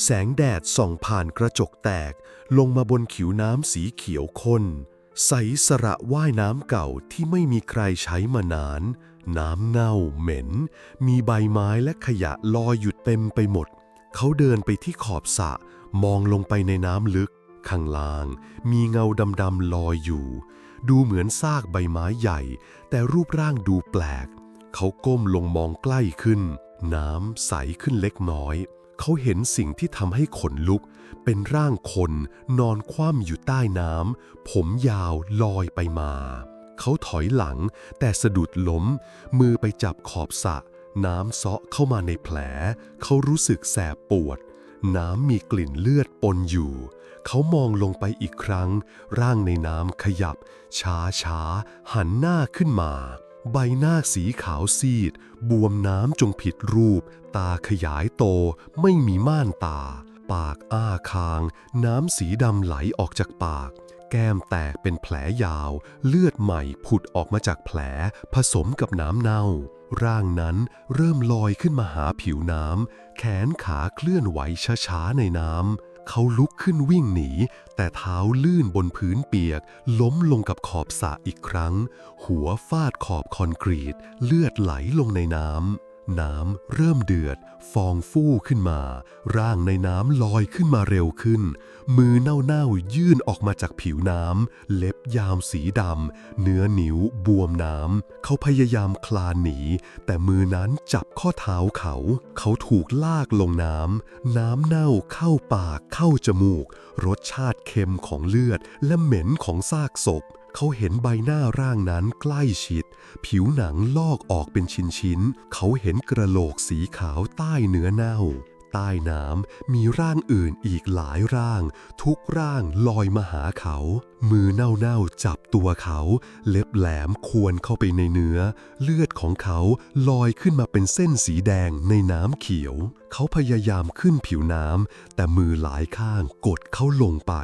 แสงแดดส่องผ่านกระจกแตกลงมาบนผิวน้ำสีเขียวข้น ใสสระว่ายน้ำเก่าที่ไม่มีใครใช้มานาน น้ำเน่าเหม็น มีใบไม้และขยะลอยอยู่เต็มไปหมด เขาเดินไปที่ขอบสระมองลงไปในน้ำลึก ข้างล่าง มีเงาดำๆลอยอยู่ ดูเหมือนซากใบไม้ใหญ่ แต่รูปร่างดูแปลก เขาก้มลงมองใกล้ขึ้น น้ำใสขึ้นเล็กน้อย เขาเห็นสิ่งที่ทำให้ขนลุก เป็นร่างคนนอนคว่ำอยู่ใต้น้ำ ผมยาวลอยไปมา เขาถอยหลังแต่สะดุดล้ม มือไปจับขอบสระน้ำเซาะเข้ามาในแผล เขารู้สึกแสบปวด น้ำมีกลิ่นเลือดปนอยู่ เขามองลงไปอีกครั้ง ร่างในน้ำขยับ ช้าช้าๆหันหน้าขึ้นมา ใบหน้าสีขาวซีด บวมน้ำจงผิดรูป ตาขยายโต ไม่มีม่านตา ปากอ้าคาง น้ำสีดำไหลออกจากปาก แก้มแตกเป็นแผลยาว เลือดใหม่ผุดออกมาจากแผล ผสมกับน้ำเน่า ร่างนั้นเริ่มลอยขึ้นมาหาผิวน้ำ แขนขาเคลื่อนไหวช้าๆในน้ำ เขาลุกขึ้นวิ่งหนี แต่เท้าลื่นบนพื้นเปียก ล้มลงกับขอบสระอีกครั้ง หัวฟาดขอบคอนกรีต เลือดไหลลงในน้ำ น้ำเริ่มเดือด ฟองฟู่ขึ้นมา ร่างในน้ำลอยขึ้นมาเร็วขึ้น มือเน่าๆยื่นออกมาจากผิวน้ำ เล็บยาวสีดำ เนื้อนิ้วบวมน้ำ เขาพยายามคลานหนี แต่มือนั้นจับข้อเท้าเขา เขาถูกลากลงน้ำ น้ำเน่าเข้าปากเข้าจมูก รสชาติเค็มของเลือดและเหม็นของซากศพ เขาเห็นใบหน้าร่างนั้นใกล้ชิด ผิวหนังลอกออกเป็นชิ้นๆ เขาเห็นกระโหลกสีขาวใต้เนื้อเน่า ใต้น้ำมีร่างอื่นอีกหลายร่าง ทุกร่างลอยมาหาเขา มือเน่าๆจับตัวเขา เล็บแหลมควรเข้าไปในเนื้อ เลือดของเขาลอยขึ้นมาเป็นเส้นสีแดงในน้ำเขียว เขาพยายามขึ้นผิวน้ำแต่มือหลายข้างกดเขาลงไป